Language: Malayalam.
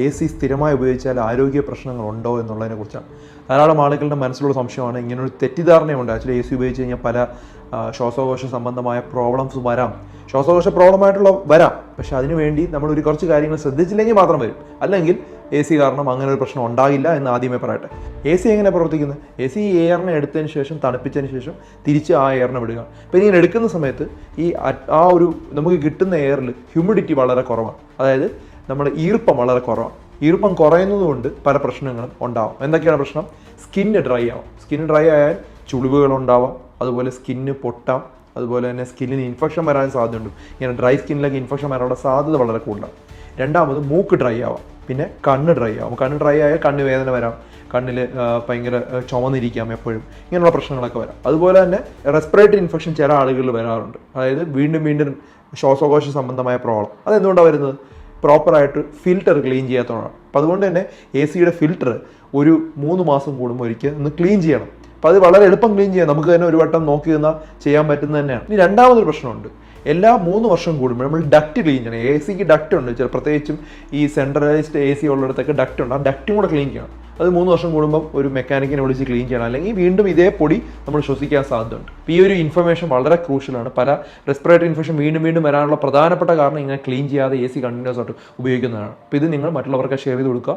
എ സി സ്ഥിരമായി ഉപയോഗിച്ചാൽ ആരോഗ്യ പ്രശ്നങ്ങൾ ഉണ്ടോ എന്നുള്ളതിനെ കുറിച്ചാണ്. ധാരാളം ആളുകളുടെ മനസ്സിലുള്ള സംശയമാണ്. ഇങ്ങനൊരു തെറ്റിദ്ധാരണയുണ്ട്. ആക്ച്വലി എ സി ഉപയോഗിച്ച് കഴിഞ്ഞാൽ പല ശ്വാസകോശ സംബന്ധമായ പ്രോബ്ലംസ് വരാം. ശ്വാസകോശ പ്രോബ്ലമായിട്ടുള്ള വരാം. പക്ഷെ അതിനുവേണ്ടി നമ്മൾ ഒരു കുറച്ച് കാര്യങ്ങൾ ശ്രദ്ധിച്ചില്ലെങ്കിൽ മാത്രം വരും. അല്ലെങ്കിൽ എ സി കാരണം അങ്ങനെ ഒരു പ്രശ്നം ഉണ്ടാകില്ല എന്ന് ആദ്യമേ പറയട്ടെ. എ സി എങ്ങനെ പ്രവർത്തിക്കുന്നത് എ സി എയറിനെ എടുത്തതിന് ശേഷം തണുപ്പിച്ചതിന് ശേഷം തിരിച്ച് ആ എയറിനെ വിടുക. അപ്പോൾ ഇങ്ങനെ എടുക്കുന്ന സമയത്ത് ഈ ആ ഒരു നമുക്ക് കിട്ടുന്ന എയറിൽ ഹ്യൂമിഡിറ്റി വളരെ കുറവാണ്. അതായത് നമ്മുടെ ഈർപ്പം വളരെ കുറവാണ് ഈർപ്പം കുറയുന്നതുകൊണ്ട് പല പ്രശ്നങ്ങളും ഉണ്ടാവും. എന്തൊക്കെയാണ് പ്രശ്നം? സ്കിന്ന് ഡ്രൈ ആവും. സ്കിന്ന് ഡ്രൈ ആയാൽ ചുളിവുകൾ ഉണ്ടാവാം. അതുപോലെ സ്കിന്ന് പൊട്ടാം. അതുപോലെ തന്നെ സ്കിന്നിന് ഇൻഫെക്ഷൻ വരാൻ സാധ്യതയുണ്ട്. ഇങ്ങനെ ഡ്രൈ സ്കിന്നിലേക്ക് ഇൻഫെക്ഷൻ വരാനുള്ള സാധ്യത വളരെ കൂടുതലാണ്. രണ്ടാമത് മൂക്ക് ഡ്രൈ ആവാം. പിന്നെ കണ്ണ് ഡ്രൈ ആവും. കണ്ണ് ഡ്രൈ ആയാൽ കണ്ണ് വേദന വരാം. കണ്ണിൽ ഭയങ്കര ചുമന്നിരിക്കാം എപ്പോഴും. ഇങ്ങനെയുള്ള പ്രശ്നങ്ങളൊക്കെ വരാം. അതുപോലെ തന്നെ റെസ്പിറേറ്ററി ഇൻഫെക്ഷൻ ചില ആളുകളിൽ വരാറുണ്ട്. അതായത് വീണ്ടും വീണ്ടും ശ്വാസകോശ സംബന്ധമായ പ്രോബ്ലം. അതെന്തുകൊണ്ടാണ് വരുന്നത്? പ്രോപ്പറായിട്ട് ഫിൽറ്റർ ക്ലീൻ ചെയ്യാത്തതാണ് അപ്പം അതുകൊണ്ട് തന്നെ എ സിയുടെ ഫിൽറ്റർ ഒരു മൂന്ന് മാസം കൂടുമ്പോൾ ഒരിക്കൽ ഒന്ന് ക്ലീൻ ചെയ്യണം. അപ്പം അത് വളരെ എളുപ്പം ക്ലീൻ ചെയ്യാം. നമുക്ക് തന്നെ ഒരു വട്ടം നോക്കി നിന്നാൽ ചെയ്യാൻ പറ്റുന്നത് തന്നെയാണ്. ഇനി രണ്ടാമതൊരു പ്രശ്നമുണ്ട്. എല്ലാ മൂന്ന് വർഷം കൂടുമ്പോൾ നമ്മൾ ഡക്റ്റ് ക്ലീൻ ചെയ്യണം. എ സിക്ക് ഡക്റ്റ് ഉണ്ട്. ചില പ്രത്യേകിച്ചും ഈ സെൻട്രലൈസ്ഡ് എ സി ഉള്ളിടത്തൊക്കെ ഡക്റ്റ് ഉണ്ട്. ആ ഡക്റ്റും കൂടെ ക്ലീൻ ചെയ്യണം. അത് മൂന്ന് വർഷം കൂടുമ്പോൾ ഒരു മെക്കാനിക്കിനെ വിളിച്ച് ക്ലീൻ ചെയ്യണം. അല്ലെങ്കിൽ വീണ്ടും ഇതേ പൊടി നമ്മൾ ശ്വസിക്കാൻ സാധ്യതയുണ്ട്. ഈ ഒരു ഇൻഫർമേഷൻ വളരെ ക്രൂഷ്യലാണ് പല റെസ്പിറേറ്ററി ഇൻഫെക്ഷൻ വീണ്ടും വീണ്ടും വരാനുള്ള പ്രധാനപ്പെട്ട കാരണം ഇങ്ങനെ ക്ലീൻ ചെയ്യാതെ എ സി കണ്ടിന്യൂസ് ആയിട്ട് ഉപയോഗിക്കുന്നതാണ്. അപ്പോൾ ഇത് നിങ്ങൾ മറ്റുള്ളവർക്ക് ഷെയർ ചെയ്ത് കൊടുക്കുക.